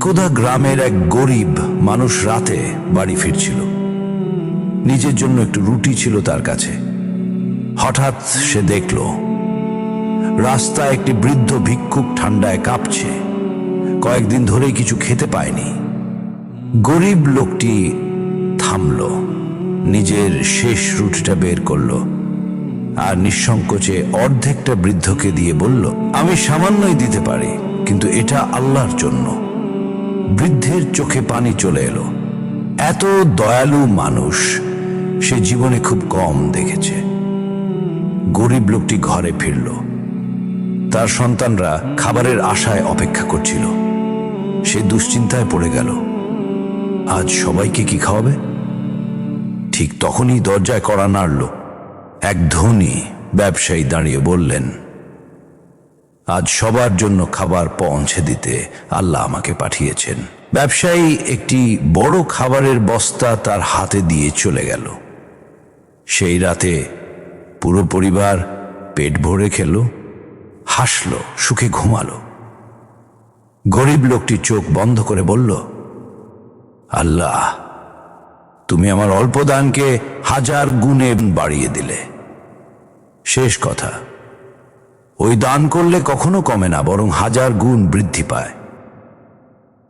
কোদা গ্রামের এক গরিব মানুষ রাতে বাড়ি ফিরছিল। নিজের জন্য একটু রুটি ছিল তার কাছে। হঠাৎ সে দেখল, রাস্তায় একটি বৃদ্ধ ভিক্ষুক ঠান্ডায় কাঁপছে। কয়েকদিন ধরেই কিছু খেতে পায়নি। গরিব লোকটি থামল, নিজের শেষ রুটিটা বের করল আর নিঃসংকোচে অর্ধেকটা বৃদ্ধকে দিয়ে বলল, আমি সামান্যই দিতে পারি, কিন্তু এটা আল্লাহর জন্য। বৃদ্ধের চোখে পানি চলে এলো। এত দয়ালু মানুষ সে জীবনে খুব কম দেখেছে। গরিব লোকটি ঘরে ফিরল। তার সন্তানরা খাবারের আশায় অপেক্ষা করছিল। সে দুশ্চিন্তায় পড়ে গেল। আজ সবাইকে কি খাওয়াবে? ঠিক তখনই দরজায় কড়া নাড়ল। এক ধনী ব্যবসায়ী দাঁড়িয়ে বললেন আজ সবার জন্য খাবার পৌঁছে দিতে আল্লাহ আমাকে পাঠিয়েছেন। ব্যবসায়ী একটি বড় খাবারের বস্তা তার হাতে দিয়ে চলে গেল। সেই রাতে পুরো পরিবার পেট ভরে খেল, হাসল, সুখে ঘুমালো। গরিব লোকটি চোখ বন্ধ করে বলল, আল্লাহ, তুমি আমার অল্প দানকে হাজার গুণে বাড়িয়ে দিলে। শেষ কথা। ওই দান করলে কখনো কমে না বরং হাজার গুণ বৃদ্ধি পায়।